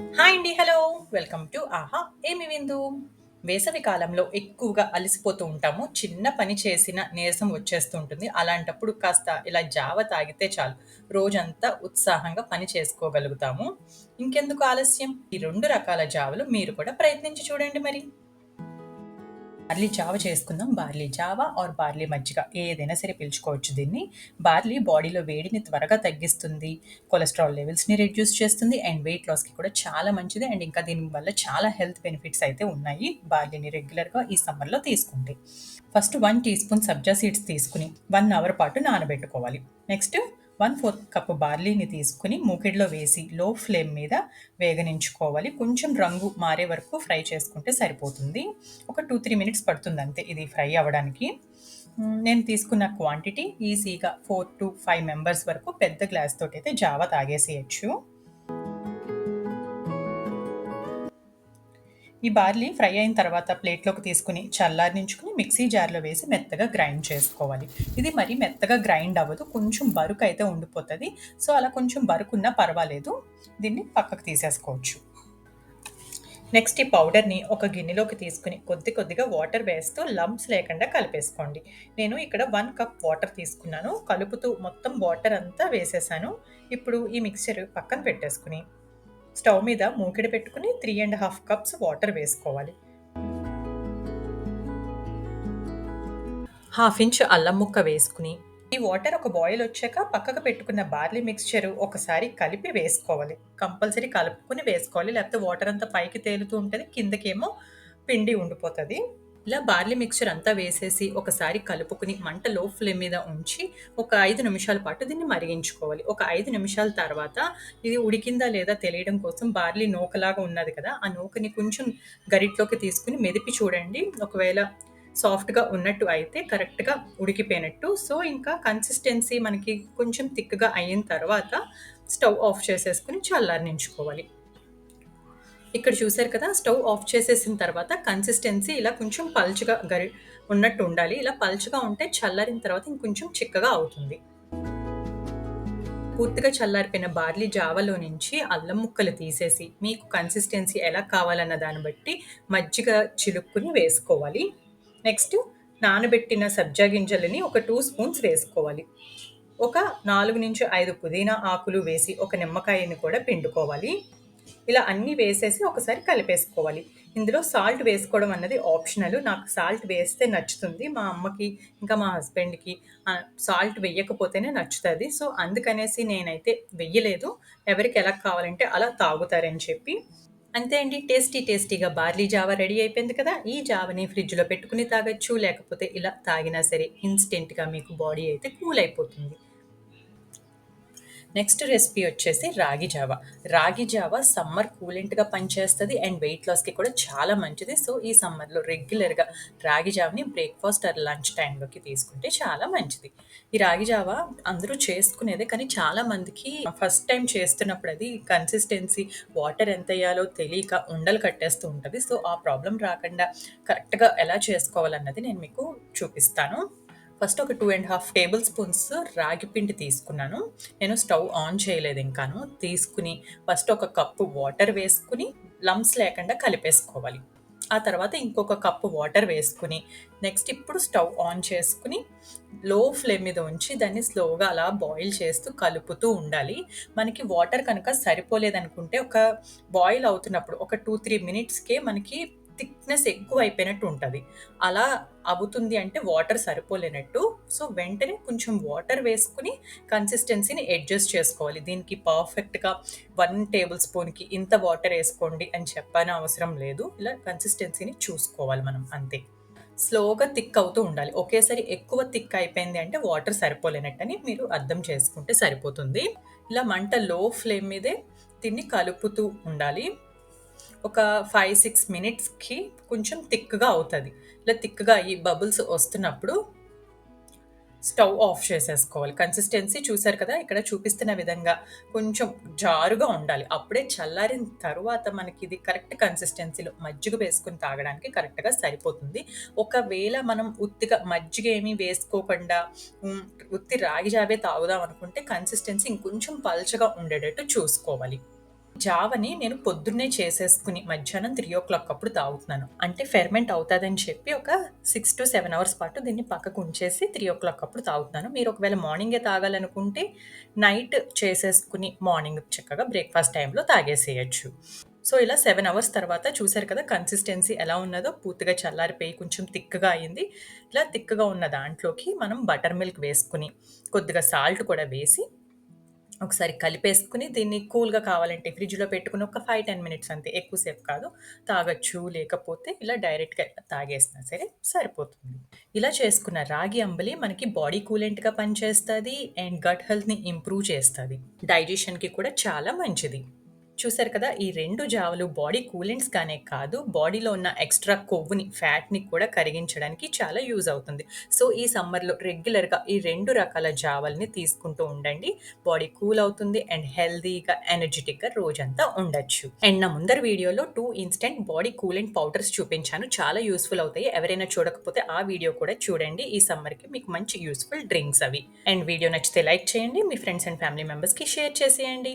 Hi అండి hello. Welcome to ఆహా. ఏమి విందు? వేసవి కాలంలో ఎక్కువగా అలసిపోతూ ఉంటాము. చిన్న పని చేసిన నీరసం వచ్చేస్తూ ఉంటుంది. అలాంటప్పుడు కాస్త ఇలా జావ తాగితే చాలు. రోజంతా ఉత్సాహంగా పని చేసుకోగలుగుతాము. ఇంకెందుకు ఆలస్యం? ఈ రెండు రకాల జావలు మీరు కూడా ప్రయత్నించి చూడండి మరి. బార్లీ జావ చేసుకుందాం. బార్లీ జావ ఆర్ బార్లీ మజ్జిగ ఏదైనా సరే పిలుచుకోవచ్చు దీన్ని. బార్లీ బాడీలో వేడిని త్వరగా తగ్గిస్తుంది. కొలెస్ట్రాల్ లెవెల్స్ని రెడ్యూస్ చేస్తుంది. అండ్ వెయిట్ లాస్కి కూడా చాలా మంచిది. అండ్ ఇంకా దీని వల్ల చాలా హెల్త్ బెనిఫిట్స్ అయితే ఉన్నాయి. బార్లీని రెగ్యులర్గా ఈ సమ్మర్లో తీసుకుంటే first one teaspoon sabja seeds తీసుకుని వన్ అవర్ పాటు నానబెట్టుకోవాలి. నెక్స్ట్ వన్ ఫోర్త్ కప్పు బార్లీని తీసుకుని మూకిడిలో వేసి లో ఫ్లేమ్ మీద వేగనించుకోవాలి. కొంచెం రంగు మారే వరకు ఫ్రై చేసుకుంటే సరిపోతుంది. ఒక టూ త్రీ మినిట్స్ పడుతుంది అంతే ఇది ఫ్రై అవ్వడానికి. నేను తీసుకున్న క్వాంటిటీ ఈజీగా ఫోర్ టు ఫైవ్ మెంబర్స్ వరకు పెద్ద గ్లాస్ తోటి అయితే జావా తాగేసేయచ్చు. ఈ బార్లీ ఫ్రై అయిన తర్వాత ప్లేట్లోకి తీసుకుని చల్లారించుకుని మిక్సీ జార్లో వేసి మెత్తగా గ్రైండ్ చేసుకోవాలి. ఇది మరి మెత్తగా గ్రైండ్ అవ్వదు. కొంచెం బరుకు అయితే ఉండిపోతుంది. సో అలా కొంచెం బరుకున్నా పర్వాలేదు. దీన్ని పక్కకు తీసేసుకోవచ్చు. నెక్స్ట్ ఈ పౌడర్ని ఒక గిన్నెలోకి తీసుకుని కొద్ది కొద్దిగా వాటర్ వేస్తూ లంప్స్ లేకుండా కలిపేసుకోండి. నేను ఇక్కడ వన్ కప్ వాటర్ తీసుకున్నాను. కలుపుతూ మొత్తం వాటర్ అంతా వేసేసాను. ఇప్పుడు ఈ మిక్చర్ పక్కన పెట్టేసుకుని స్టవ్ మీద మూకిడి పెట్టుకుని three and half cups water వేసుకోవాలి. హాఫ్ ఇంచ్ అల్లం ముక్క వేసుకుని ఈ వాటర్ ఒక బాయిల్ వచ్చాక పక్కకు పెట్టుకున్న బార్లీ మిక్స్చర్ ఒకసారి కలిపి వేసుకోవాలి. కంపల్సరీ కలుపుకుని వేసుకోవాలి లేకపోతే వాటర్ అంతా పైకి తేలుతూ ఉంటుంది కిందకేమో పిండి ఉండిపోతుంది. ఇలా బార్లీ మిక్చర్ అంతా వేసేసి ఒకసారి కలుపుకుని మంట లో ఫ్లేమ్ మీద ఉంచి ఒక ఐదు నిమిషాల పాటు దీన్ని మరిగించుకోవాలి. ఒక ఐదు నిమిషాల తర్వాత ఇది ఉడికిందా లేదా తెలియడం కోసం బార్లీ నూకలాగా ఉన్నది కదా ఆ నూకని కొంచెం గరిట్లోకి తీసుకుని మెదిపి చూడండి. ఒకవేళ సాఫ్ట్గా ఉన్నట్టు అయితే కరెక్ట్గా ఉడికిపోయినట్టు. సో ఇంకా కన్సిస్టెన్సీ మనకి కొంచెం థిక్గా అయిన తర్వాత స్టవ్ ఆఫ్ చేసేసుకుని చల్లారనించుకోవాలి. ఇక్కడ చూసారు కదా స్టవ్ ఆఫ్ చేసేసిన తర్వాత కన్సిస్టెన్సీ ఇలా కొంచెం పల్చగా గరి ఉన్నట్టు ఉండాలి. ఇలా పల్చగా ఉంటే చల్లారిన తర్వాత ఇంకొంచెం చిక్కగా అవుతుంది. పూర్తిగా చల్లారిపోయిన బార్లీ జావలో నుంచి అల్లం ముక్కలు తీసేసి మీకు కన్సిస్టెన్సీ ఎలా కావాలన్న దాన్ని బట్టి మజ్జిగ చిలుక్కుని వేసుకోవాలి. నెక్స్ట్ నానబెట్టిన సబ్జా గింజలని ఒక టూ స్పూన్స్ వేసుకోవాలి. ఒక నాలుగు నుంచి ఐదు పుదీనా ఆకులు వేసి ఒక నిమ్మకాయని కూడా పిండుకోవాలి. ఇలా అన్నీ వేసేసి ఒకసారి కలిపేసుకోవాలి. ఇందులో సాల్ట్ వేసుకోవడం అన్నది ఆప్షనల్. నాకు సాల్ట్ వేస్తే నచ్చుతుంది. మా అమ్మకి ఇంకా మా హస్బెండ్కి సాల్ట్ వేయకపోతేనే నచ్చుతుంది. సో అందుకనేసి నేనైతే వెయ్యలేదు ఎవరికి ఎలా కావాలంటే అలా తాగుతారని చెప్పి. అంతే అండి. టేస్టీ టేస్టీగా బార్లీ జావా రెడీ అయిపోయింది కదా. ఈ జావని ఫ్రిడ్జ్లో పెట్టుకుని తాగొచ్చు లేకపోతే ఇలా తాగినా సరే ఇన్స్టెంట్గా మీకు బాడీ అయితే కూల్ అయిపోతుంది. నెక్స్ట్ రెసిపీ వచ్చేసి రాగి జావా. రాగి జావా సమ్మర్ కూలెంట్గా పనిచేస్తుంది అండ్ వెయిట్ లాస్కి కూడా చాలా మంచిది. సో ఈ సమ్మర్లో రెగ్యులర్గా రాగి జావని బ్రేక్ఫాస్ట్ ఆర్ లంచ్ టైంలోకి తీసుకుంటే చాలా మంచిది. ఈ రాగి జావా అందరూ చేసుకునేదే కానీ చాలా మందికి ఫస్ట్ టైం చేస్తున్నప్పుడు అది కన్సిస్టెన్సీ వాటర్ ఎంత వేయాలో తెలియక ఉండలు కట్టేస్తూ ఉంటుంది. సో ఆ ప్రాబ్లం రాకుండా కరెక్ట్గా ఎలా చేసుకోవాలన్నది నేను మీకు చూపిస్తాను. ఫస్ట్ ఒక two and half tablespoons రాగి పిండి తీసుకున్నాను. నేను స్టవ్ ఆన్ చేయలేదు ఇంకాను. తీసుకుని ఫస్ట్ ఒక కప్పు వాటర్ వేసుకుని లమ్స్ లేకుండా కలిపేసుకోవాలి. ఆ తర్వాత ఇంకొక కప్పు వాటర్ వేసుకుని నెక్స్ట్ ఇప్పుడు స్టవ్ ఆన్ చేసుకుని లో ఫ్లేమ్ మీద ఉంచి దాన్ని స్లోగా అలా బాయిల్ చేస్తూ కలుపుతూ ఉండాలి. మనకి వాటర్ కనుక సరిపోలేదనుకుంటే ఒక బాయిల్ అవుతున్నప్పుడు ఒక టూ త్రీ మినిట్స్కే మనకి థిక్నెస్ ఎక్కువ అయిపోయినట్టు ఉంటుంది అలా అవుతుంది అంటే వాటర్ సరిపోలేనట్టు. సో వెంటనే కొంచెం వాటర్ వేసుకుని కన్సిస్టెన్సీని అడ్జస్ట్ చేసుకోవాలి. దీనికి పర్ఫెక్ట్గా వన్ టేబుల్ స్పూన్కి ఇంత వాటర్ వేసుకోండి అని చెప్పని అవసరం లేదు. ఇలా కన్సిస్టెన్సీని చూసుకోవాలి మనం అంతే. స్లోగా థిక్ అవుతూ ఉండాలి. ఒకేసారి ఎక్కువ థిక్ అయిపోయింది అంటే వాటర్ సరిపోలేనట్టని మీరు అర్థం చేసుకుంటే సరిపోతుంది. ఇలా మంట లో ఫ్లేమ్ మీదే దీన్ని కలుపుతూ ఉండాలి. ఒక ఫైవ్ సిక్స్ మినిట్స్కి కొంచెం థిక్గా అవుతుంది. ఇలా థిక్గా ఈ బబుల్స్ వస్తున్నప్పుడు స్టవ్ ఆఫ్ చేసేసుకోవాలి. కన్సిస్టెన్సీ చూసారు కదా ఇక్కడ చూపిస్తున్న విధంగా కొంచెం జారుగా ఉండాలి. అప్పుడే చల్లారిన తర్వాత మనకి ఇది కరెక్ట్ కన్సిస్టెన్సీలో మజ్జిగ వేసుకుని తాగడానికి కరెక్ట్గా సరిపోతుంది. ఒకవేళ మనం ఉత్తిగా మజ్జిగ ఏమీ వేసుకోకుండా ఉత్తి రాగి జావే తాగుదాం అనుకుంటే కన్సిస్టెన్సీ ఇంకొంచెం పల్చగా ఉండేటట్టు చూసుకోవాలి. జావని నేను పొద్దున్నే చేసేసుకుని మధ్యాహ్నం త్రీ ఓ క్లాక్ అప్పుడు తాగుతున్నాను. అంటే ఫెర్మెంట్ అవుతుందని చెప్పి ఒక సిక్స్ టు సెవెన్ అవర్స్ పాటు దీన్ని పక్కకు ఉంచేసి త్రీ ఓ క్లాక్ అప్పుడు తాగుతున్నాను. మీరు ఒకవేళ మార్నింగే తాగాలనుకుంటే నైట్ చేసేసుకుని మార్నింగ్ చక్కగా బ్రేక్ఫాస్ట్ టైంలో తాగేసేయచ్చు. సో ఇలా సెవెన్ అవర్స్ తర్వాత చూసారు కదా కన్సిస్టెన్సీ ఎలా ఉన్నదో? పూర్తిగా చల్లారిపోయి కొంచెం తిక్కగా అయింది. ఇలా తిక్కగా ఉన్న దాంట్లోకి మనం బటర్ మిల్క్ వేసుకుని కొద్దిగా సాల్ట్ కూడా వేసి ఒకసారి కలిపేసుకుని దీన్ని కూల్గా కావాలంటే ఫ్రిడ్జ్లో పెట్టుకుని ఒక ఫైవ్ టెన్ మినిట్స్ అంతే ఎక్కువసేపు కాదు. తాగొచ్చు లేకపోతే ఇలా డైరెక్ట్గా తాగేసినా సరే సరిపోతుంది. ఇలా చేసుకున్న రాగి అంబలి మనకి బాడీ కూలెంట్గా పనిచేస్తుంది అండ్ గట్ హెల్త్ని ఇంప్రూవ్ చేస్తుంది. డైజెషన్కి కూడా చాలా మంచిది. చూసారు కదా ఈ రెండు జావలు బాడీ కూలెంట్స్ కానే కాదు బాడీలో ఉన్న ఎక్స్ట్రా కొవ్వుని ఫ్యాట్ని కూడా కరిగించడానికి చాలా యూజ్ అవుతుంది. సో ఈ సమ్మర్లో రెగ్యులర్గా ఈ రెండు రకాల జావల్ని తీసుకుంటూ ఉండండి. బాడీ కూల్ అవుతుంది అండ్ హెల్దీగా ఎనర్జెటిక్గా రోజంతా ఉండొచ్చు. అండ్ నా ముందర వీడియోలో two instant body coolant powders చూపించాను. చాలా యూస్ఫుల్ అవుతాయి. ఎవరైనా చూడకపోతే ఆ వీడియో కూడా చూడండి. ఈ సమ్మర్కి మీకు మంచి యూస్ఫుల్ డ్రింక్స్ అవి. అండ్ వీడియో నచ్చితే లైక్ చేయండి. మీ ఫ్రెండ్స్ అండ్ ఫ్యామిలీ మెంబర్స్కి షేర్ చేసేయండి.